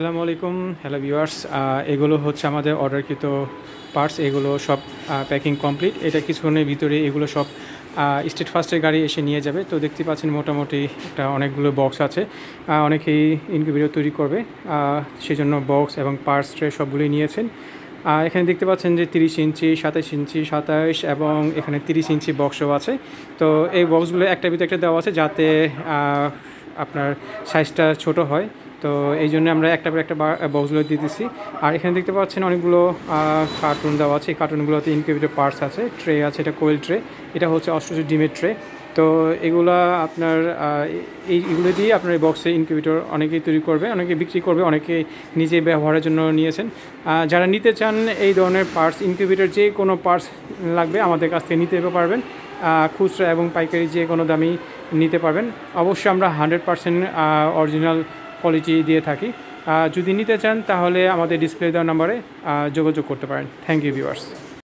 আসসালামু আলাইকুম hello viewers. এগুলো হচ্ছে আমাদের অর্ডারকৃত পার্টস এগুলো সব প্যাকিং কমপ্লিট। এটা কিছুক্ষণের ভিতরে এগুলো সব স্টেট ফার্স্টের গাড়ি এসে নিয়ে যাবে। তো দেখতে পাচ্ছেন মোটামুটি একটা অনেকগুলো বক্স আছে। অনেকেই ইনকিউবেটর তৈরি করবে। আহ, সেজন্য বক্স এবং পার্টস ট্রে সবগুলোই নিয়েছেন। এখানে দেখতে পাচ্ছেন যে তিরিশ ইঞ্চি সাতাশ ইঞ্চি সাতাশ এবং এখানে তিরিশ ইঞ্চি বক্সও আছে। তো এই বক্সগুলো একটা ভিতরে একটা দেওয়া আছে যাতে আপনার সাইজটা ছোট হয়। তো এই জন্য আমরা একটা পর একটা বক্সগুলো দিচ্ছি আর এখানে দেখতে পাচ্ছেন অনেকগুলো কার্টুন দেওয়া আছে। এই কার্টুনগুলোতে ইনকিউবেটর পার্টস আছে ট্রে আছে এটা কোয়েল ট্রে এটা হচ্ছে অষ্টশো ডিমের ট্রে তো এগুলা আপনার আহ, এই এগুলো দিয়ে আপনার এই বক্সে ইনকিউবেটর অনেকেই তৈরি করবে অনেকে বিক্রি করবে অনেকে নিজে ব্যবহারের জন্য নিয়েছেন। যারা নিতে চান এই ধরনের পার্টস ইনকিউবেটর যে কোনো পার্টস লাগবে আমাদের কাছ থেকে নিতে পারবেন। খুচরা এবং পাইকারি যে কোনো দামই নিতে পারবেন। অবশ্যই আমরা হান্ড্রেড পার্সেন্ট অরিজিনাল কোয়ালিটি দিয়ে থাকি। যদি নিতে চান তাহলে আমাদের ডিসপ্লে দেওয়ার নাম্বারে যোগাযোগ করতে পারেন। Thank you viewers